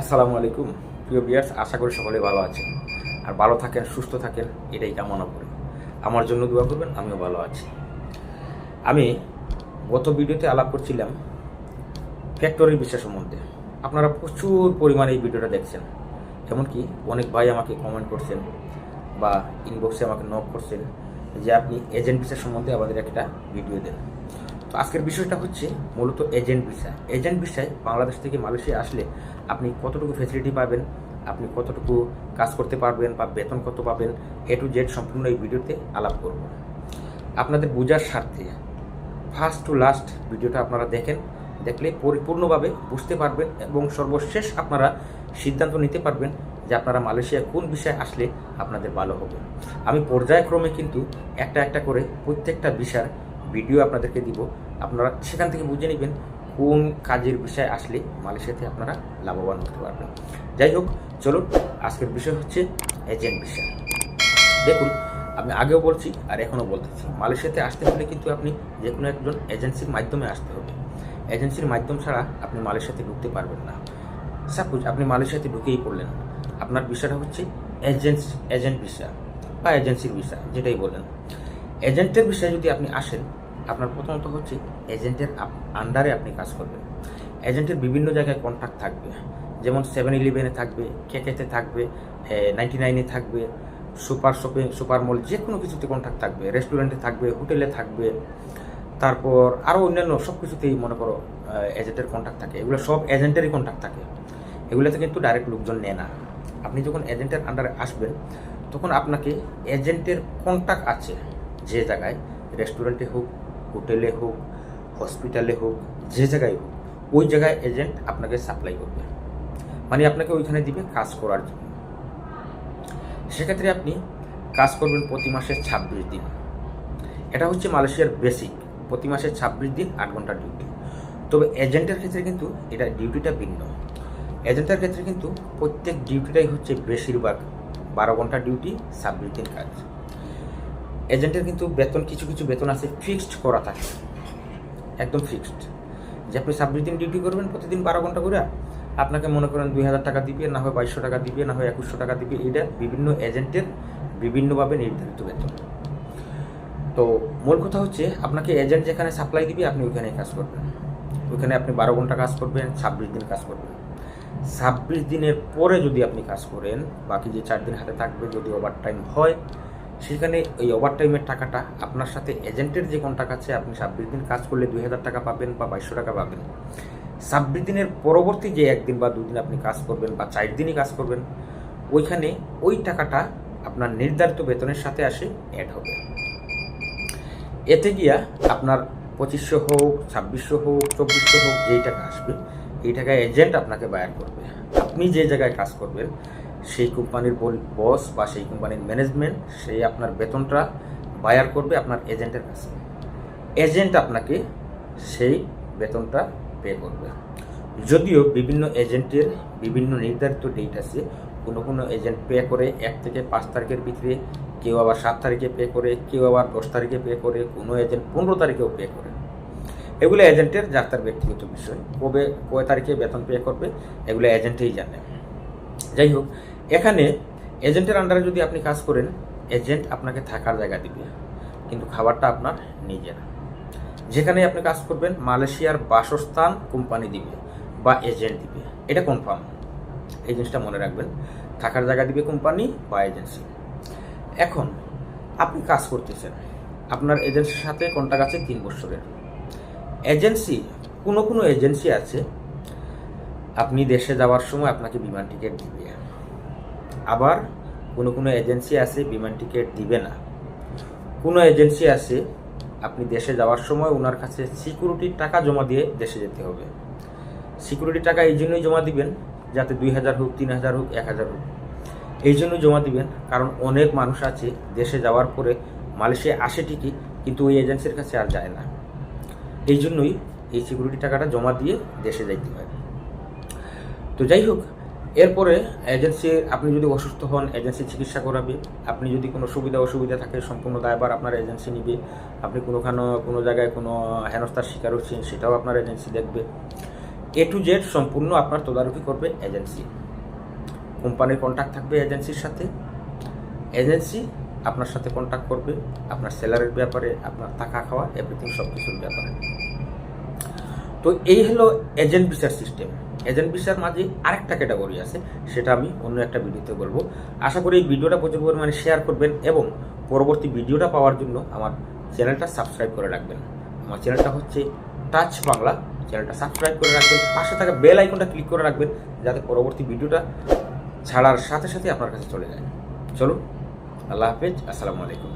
আসসালামু আলাইকুম। প্রিয় বিয়ার্স আশা করি সকলে ভালো আছেন। আর ভালো থাকেন, সুস্থ থাকেন, এটাই কামনা করি। আমার জন্য দোয়া করবেন, আমিও ভালো আছি। আমি গত ভিডিওতে আলাপ করছিলাম ফ্যাক্টরির বিষয় সম্বন্ধে আপনারা প্রচুর পরিমাণে এই ভিডিওটা দেখছেন। এমনকি অনেক ভাই আমাকে কমেন্ট করছেন বা ইনবক্সে আমাকে নক করছেন যে আপনি এজেন্ট বিষয় সম্বন্ধে আমাদের একটা ভিডিও দেন। তো আজকের বিষয়টা হচ্ছে মূলত এজেন্ট ভিসা। এজেন্ট ভিসায় বাংলাদেশ থেকে মালয়েশিয়া আসলে আপনি কতটুকু ফেসিলিটি পাবেন, আপনি কতটুকু কাজ করতে পারবেন বা বেতন কত পাবেন এ টু জেড সম্পূর্ণ এই ভিডিওতে আলাপ করব। আপনাদের বোঝার স্বার্থে ফার্স্ট টু লাস্ট ভিডিওটা আপনারা দেখেন, দেখলে পরিপূর্ণভাবে বুঝতে পারবেন এবং সর্বশেষ আপনারা সিদ্ধান্ত নিতে পারবেন যে আপনারা মালয়েশিয়ায় কোন বিষয়ে আসলে আপনাদের ভালো হবে। আমি পর্যায়ক্রমে কিন্তু একটা একটা করে প্রত্যেকটা বিষয়ের ভিডিও আপনাদেরকে দিব। আপনারা সেখান থেকে বুঝে নেবেন কোন কাজের বিষয় আসলে মালয়েশিয়াতে আপনারা লাভবান হতে পারবেন। যাই হোক, চলুন, আজকের বিষয় হচ্ছে এজেন্ট বিষয়। দেখুন, আমি আগেও বলছি আর এখনও বলতেছি। মালয়েশিয়াতে আসতে হলে কিন্তু আপনি যে কোনো একজন এজেন্সির মাধ্যমে আসতে হবে। এজেন্সির মাধ্যম ছাড়া আপনি মালয়েশিয়াতে ঢুকতে পারবেন না। সাপোজ আপনি মালয়েশিয়াতে ঢুকেই পড়লেন। আপনার বিষয়টা হচ্ছে এজেন্ট এজেন্ট ভিসা বা এজেন্সির ভিসা যেটাই বলেন। এজেন্টের বিষয়ে যদি আপনি আসেন আপনার প্রথমত হচ্ছে এজেন্টের আন্ডারে আপনি কাজ করবেন। এজেন্টের বিভিন্ন জায়গায় কন্ট্যাক্ট থাকবে। যেমন সেভেন ইলেভেনে থাকবে কেকেতে থাকবে নাইনটি নাইনে থাকবে সুপার শপিং সুপার মল যে কোনো কিছুতে কন্ট্যাক্ট থাকবে রেস্টুরেন্টে থাকবে হোটেলে থাকবে। তারপর আরও অন্যান্য সব কিছুতেই মনে করো এজেন্টের কন্ট্যাক্ট থাকে। এগুলো সব এজেন্টেরই কন্ট্যাক্ট থাকে। এগুলোতে কিন্তু ডাইরেক্ট লোকজন নেয় না। আপনি যখন এজেন্টের আন্ডারে আসবেন, তখন আপনাকে এজেন্টের কন্ট্যাক্ট আছে যে জায়গায় রেস্টুরেন্টে হোক হোটেলে হোক হসপিটালে হোক, যে জায়গায় হোক, ওই জায়গায় এজেন্ট আপনাকে সাপ্লাই করবে। মানে আপনাকে ওইখানে দিবে কাজ করার জন্য। সেক্ষেত্রে আপনি কাজ করবেন প্রতি মাসে ছাব্বিশ দিন। এটা হচ্ছে মালয়েশিয়ার বেসিক প্রতি মাসে ছাব্বিশ দিন আট ঘণ্টা ডিউটি তবে এজেন্টের ক্ষেত্রে কিন্তু এটা ডিউটিটা ভিন্ন। এজেন্টের ক্ষেত্রে কিন্তু প্রত্যেক ডিউটিটাই হচ্ছে বেশিরভাগ বারো ঘণ্টা ডিউটি ছাব্বিশ দিন কাজ। এজেন্টের কিন্তু বেতন, কিছু কিছু বেতন আছে ফিক্সড করা থাকে। একদম ফিক্সড যে আপনি ছাব্বিশ দিন ডিউটি করবেন, প্রতিদিন বারো ঘণ্টা করে আপনাকে মনে করেন দুই হাজার টাকা দিবে, না হয় বাইশশো টাকা দিবে, না হয় একুশশো টাকা দিবে এটা বিভিন্ন এজেন্টের বিভিন্নভাবে নির্ধারিত বেতন। তো মূল কথা হচ্ছে, আপনাকে এজেন্ট যেখানে সাপ্লাই দিবে, আপনি ওইখানে কাজ করবেন। ওইখানে আপনি বারো ঘণ্টা কাজ করবেন, ছাব্বিশ দিন কাজ করবেন। ছাব্বিশ দিনের পরে যদি আপনি কাজ করেন, বাকি যে চার দিন হাতে থাকবে, যদি ওভার টাইম হয় সেখানে ওই ওভার টাইমের টাকাটা আপনার সাথে এজেন্টের যে কন্ট্যাক্ট আছে, আপনি ছাব্বিশ দিন কাজ করলে দুই হাজার টাকা পাবেন বা বাইশশো টাকা পাবেন। ছাব্বিশ দিনের পরবর্তী যে একদিন বা দুদিন আপনি কাজ করবেন বা চার দিনই কাজ করবেন, ওইখানে ওই টাকাটা আপনার নির্ধারিত বেতনের সাথে আসে অ্যাড হবে। এতে গিয়া আপনার পঁচিশশো হোক, ছাব্বিশশো হোক, চব্বিশশো হোক, যেই টাকা আসবে, এই টাকায় এজেন্ট আপনাকে বায়ার করবে। আপনি যে জায়গায় কাজ করবেন সেই কোম্পানির বস বা সেই কোম্পানির ম্যানেজমেন্ট সেই আপনার বেতনটা বায়ার করবে আপনার এজেন্টের কাছে এজেন্ট আপনাকে সেই বেতনটা পে করবে। যদিও বিভিন্ন এজেন্টের বিভিন্ন নির্ধারিত ডেট আছে, কোনো কোনো এজেন্ট পে করে এক থেকে পাঁচ তারিখের ভিতরে, কেউ আবার সাত তারিখে পে করে, কেউ আবার দশ তারিখে পে করে, কোনো এজেন্ট পনেরো তারিখেও পে করে। এগুলো এজেন্টের যার তার ব্যক্তিগত বিষয়, কবে, কয় তারিখে বেতন পে করবে, এগুলো এজেন্টেই জানে। যাই হোক এখানে এজেন্টের আন্ডারে যদি আপনি কাজ করেন এজেন্ট আপনাকে থাকার জায়গা দিবে। কিন্তু খাবারটা আপনার নিজের যেখানে আপনি কাজ করবেন, মালয়েশিয়ার বাসস্থান কোম্পানি দিবে বা এজেন্ট দিবে। এটা কনফার্ম এই জিনিসটা মনে রাখবেন। থাকার জায়গা দিবে কোম্পানি বা এজেন্সি এখন, আপনি কাজ করতেছেন। আপনার এজেন্সির সাথে কন্ট্যাক্ট আছে তিন বছরের। এজেন্সি কোনো কোনো এজেন্সি আছে, আপনি দেশে যাওয়ার সময় আপনাকে বিমান টিকিট দিবে। আবার কোনো কোনো এজেন্সি আছে বিমান টিকিট দিবে না। কোনো এজেন্সি আছে আপনি দেশে যাওয়ার সময় ওনার কাছে সিকিউরিটির টাকা জমা দিয়ে দেশে যেতে হবে। সিকিউরিটি টাকা এই জন্যই জমা দিবেন যাতে দুই হাজার হোক, তিন হাজার হোক, এক হাজার হোক। এই জন্য জমা দিবেন, কারণ অনেক মানুষ আছে দেশে যাওয়ার পরে মালয়েশিয়া আসে ঠিকই, কিন্তু ওই এজেন্সির কাছে আর যায় না। এই জন্যই এই সিকিউরিটি টাকাটা জমা দিয়ে দেশে যাইতে হয়। তো যাই হোক এরপরে এজেন্সি আপনি যদি অসুস্থ হন এজেন্সি চিকিৎসা করাবে। আপনি যদি কোনো সুবিধা, অসুবিধা থাকে, সম্পূর্ণ দায়ভার আপনার এজেন্সি নিবে। আপনি কোনোখানে, কোনো জায়গায় কোনো হেনস্থার শিকার হচ্ছেন, সেটাও আপনার এজেন্সি দেখবে। এ টু জেড সম্পূর্ণ আপনার তদারকি করবে এজেন্সি কোম্পানির কন্ট্যাক্ট থাকবে এজেন্সির সাথে। এজেন্সি আপনার সাথে কন্ট্যাক্ট করবে, আপনার স্যালারির ব্যাপারে, আপনার টাকা খাওয়া এভরিথিং সব কিছুর ব্যাপারে। তো এই হলো এজেন্ট ভিসার সিস্টেম এজেন্ট ভিসার মাঝে আরেকটা ক্যাটাগরি আছে, সেটা আমি অন্য একটা ভিডিওতে বলব। আশা করি এই ভিডিওটা প্রচুর পরিমাণে শেয়ার করবেন এবং পরবর্তী ভিডিওটা পাওয়ার জন্য আমার চ্যানেলটা সাবস্ক্রাইব করে রাখবেন। আমার চ্যানেলটা হচ্ছে টাচ বাংলা চ্যানেলটা সাবস্ক্রাইব করে রাখবেন, পাশে থাকা বেল আইকনটা ক্লিক করে রাখবেন, যাতে পরবর্তী ভিডিওটা ছাড়ার সাথে সাথে আপনার কাছে চলে যায়। চলুন, আল্লাহ হাফেজ, আসসালামু আলাইকুম।